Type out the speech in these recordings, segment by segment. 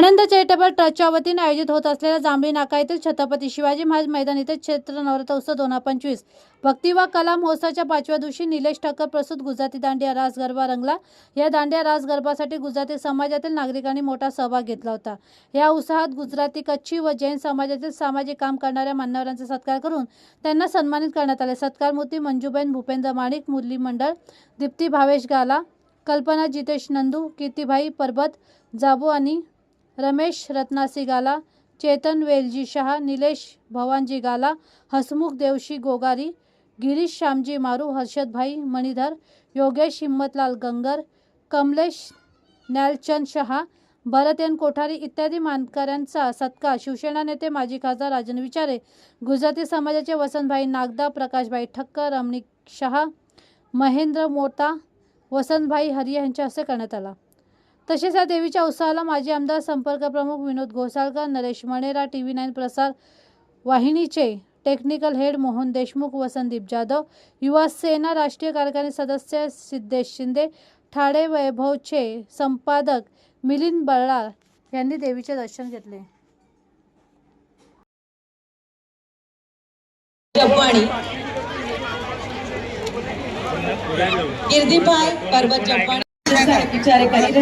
आनंद charitable ट्रस्टच्या वतीने आयोजित होत असलेल्या जांभळी नाका येथील छत्रपती शिवाजी महाराज मैदान येथे क्षेत्र नवरात्र उत्सव दोन हजार पंचवीस भक्ती व कला महोत्सवाच्या पाचव्या दिवशी निलेश ठक्कर प्रस्तुत गुजराती दांडिया रास गरबा रंगला. या दांडिया रास गरबासाठी गुजराती समाजातील नागरिकांनी मोठा सहभाग घेतला होता. या उत्साहात गुजराती कच्छी व जैन समाजातील सामाजिक काम करणाऱ्या मान्यवरांचा सत्कार करून त्यांना सन्मानित करण्यात आले. सत्कार मूर्ती मंजूबेन भूपेंद्र माणिक मुरली मंडळ दीप्ती भावेश गाला कल्पना जितेश नंदू कीर्तिभाई परबत जाबू आणि रमेश रत्नासी गाला चेतन वेलजी शहा निलेश भवानजी गाला हसमुख देवशी गोगारी गिरीश श्यामजी मारू हर्षदभाई मणिधर योगेश हिम्मतलाल गंगर कमलेश न्यालचंद शहा भरतेन कोठारी इत्यादी मानकऱ्यांचा सत्कार. शिवसेना नेते माजी खासदार राजन विचारे गुजराती समाजाचे वसंतभाई नागदा प्रकाशभाई ठक्कर रमणिक शहा महेंद्र मोता वसंतभाई हरिया यांच्या हस्ते करण्यात आला. तसेच या देवीच्या उत्साहाला माजी आमदार संपर्क प्रमुख Vinod Ghosalkar Naresh Manera T V nine प्रसार वाहिनीचे टेक्निकल हेड मोहन देशमुख व संदीप जाधव युवा सेना राष्ट्रीय कार्यकारी सदस्य सिद्धेश शिंदे ठाणे वैभवचे संपादक मिलिंद बळार यांनी देवीचे दर्शन घेतले. कीर्तिभाई पर्वत जपाणी જપવાણી વિચારે કરી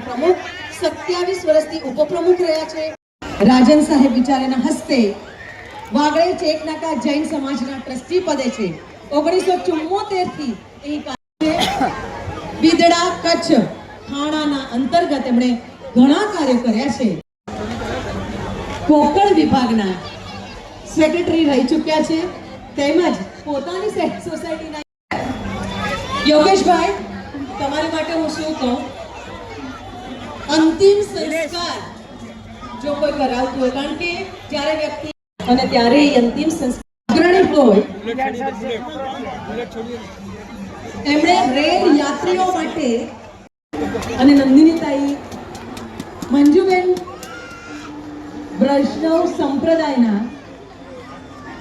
પ્રમુખ. સત્યાવીસ વર્ષથી ઉપપ્રમુખ રહ્યા છે. રાજન સાહેબ વિચારેના હસ્તે વાગડે ચેકનાકા જૈન સમાજના ટ્રસ્ટી પદે છે. ઓગણીસો ચુમ્મોતેરથી અહીં. બિદડા કચ્છ. થાણાના અંતર્ગત એમણે ઘણા કાર્યો કર્યા છે. કોકણ વિભાગના સેક્રેટરી રહી ચૂક્યા છે. તેમજ પોતાની સોસાયટીના યોગેશભાઈ, તમારી માટે હું શું કહું? અંતિમ સંસ્કાર જો કોઈ કરાવતું હોય, કારણ કે જ્યારે વ્યક્તિ અને ત્યારે અંતિમ સંસ્કાર હોય, એમણે રેલ યાત્રીઓ માટે વૈષ્ણવ સંપ્રદાયના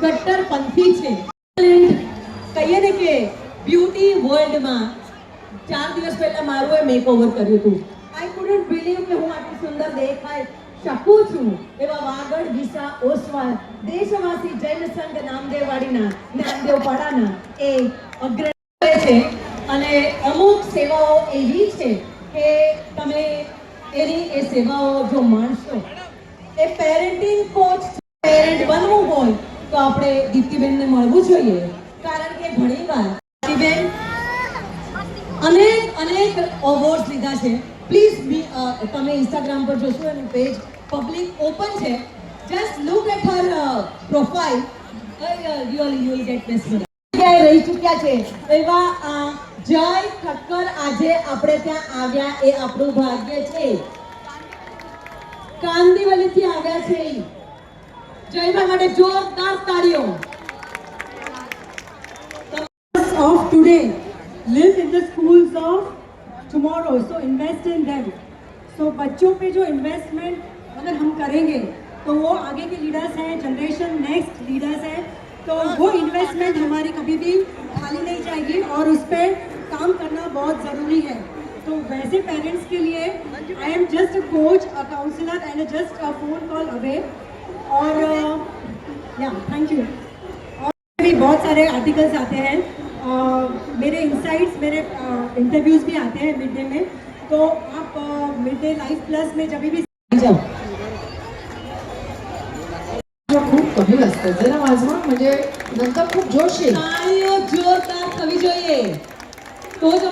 કટ્ટરપંથી છે. કહીએ ને કે બ્યુટી વર્લ્ડમાં ચાર દિવસ પહેલા મારું એ મેકઓવર કર્યું હતું. આઈ કુડન્ટ બિલીવ કે હું આટલી સુંદર દેખાય શકું છું એવા વાગડ દિશા ઓસવાલ દેશવાસી જૈન સંઘ નામદેવવાડીના, નામદેવપાડાના એ અગ્ર છે. અને અમુક સેવાઓ એવી છે કે તમે એની એ સેવાઓ જો માણશો એ પેરેન્ટિંગ કોચ પેરેન્ટ બનવું હોય તો આપણે દીપ્તિબેનને મળવું જોઈએ. કારણ કે ઘણીવાર દીપ્તિબેન અનેક અનેક અવોર્ડ લીધા છે. પ્લીઝ તમે ઇન્સ્ટાગ્રામ પર જોશો એનું પેજ પબ્લિક ઓપન છે. Just look at her profile you you will get mesmerize જગ્યાએ રહી ચૂક્યા છે? એવા જય ઠક્કર આજે આપણે ત્યાં આવ્યા એ આપણું ભાગ્ય છે. કાંદીવલીથી આવ્યા છે ઈ. જયભાઈ માટે જોરદાર તાળીઓ of today live in the schools of tomorrow so invest in them so बच्चों पे जो इन्वेस्टमेंट अगर हम करेंगे तो वो आगे के लीडर्स हैं जनरेशन नेक्स्ट लीडर्स हैं तो वो इन्वेस्टमेंट हमारी कभी भी खाली नहीं जाएगी और उस पर काम करना बहुत ज़रूरी है तो वैसे पेरेंट्स के लिए I am just a coach a counsellor and just a phone call away और या थैंक यू और भी बहुत सारे आर्टिकल्स आते हैं अ, मेरे इंसाइट्स मेरे इंटरव्यूज भी आते हैं मिड डे में तो आप मिड डे लाइफ प्लस में जब भी જાઓ खूप कमी वाजतात जरा वाजवा म्हणजे नंतर खूप जोश येईल તાળીઓ જોરદાર થવી જોઈએ તો જ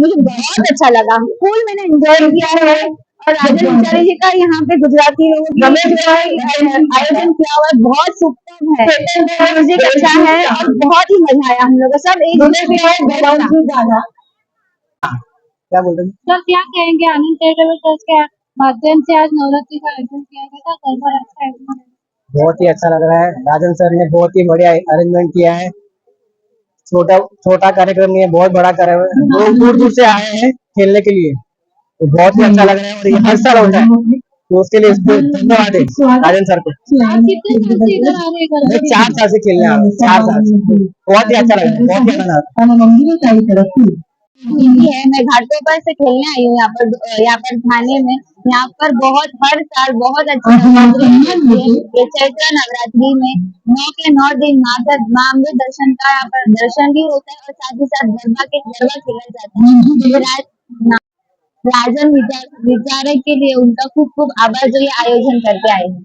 मुझे बहुत अच्छा लगा। फुल मैंने एंजॉय किया है। और राजन जी का यहाँ पे गुजराती लोगों आयोजन किया हुआ है। बहुत सुपर है। म्यूज़िक अच्छा है और बहुत ही मज़ा आया हम लोग सब एक दूसरे के क्या बोल रहे हैं? सर क्या कहेंगे? आनंद चैरिटेबल ट्रस्ट के माध्यम से आज नवरात्रि का आयोजन किया गया था। बहुत ही अच्छा लग रहा है। राजन सर ने बहुत ही बढ़िया अरेंजमेंट किया है। छोटा छोटा कार्यक्रम नहीं है, बहुत बड़ा कार्यक्रम है। लोग दूर दूर से आए हैं खेलने के लिए। तो बहुत ही अच्छा लग रहा है और हर साल होता है। तो उसके लिए धन्यवाद है राजन सर को। चार साल से खेलने आ रहा हूँ, चार साल बहुत ही अच्छा लग रहा है, बहुत ही आनंद आ रहा है। दीदी है मैं घाटों पर से खेलने आई हूँ यहाँ पर यहाँ पर थाने में। यहाँ पर बहुत हर साल बहुत अच्छी ये चैत्र नवरात्रि में नौ के नौ दिन माँ का माँ अम्बे दर्शन का यहाँ पर दर्शन भी होता है और साथ ही साथ गरबा के गरबा खेला जाता है। राजन विचार विचारक के लिए उनका खूब खूब आभार जो ये आयोजन करके आए हैं।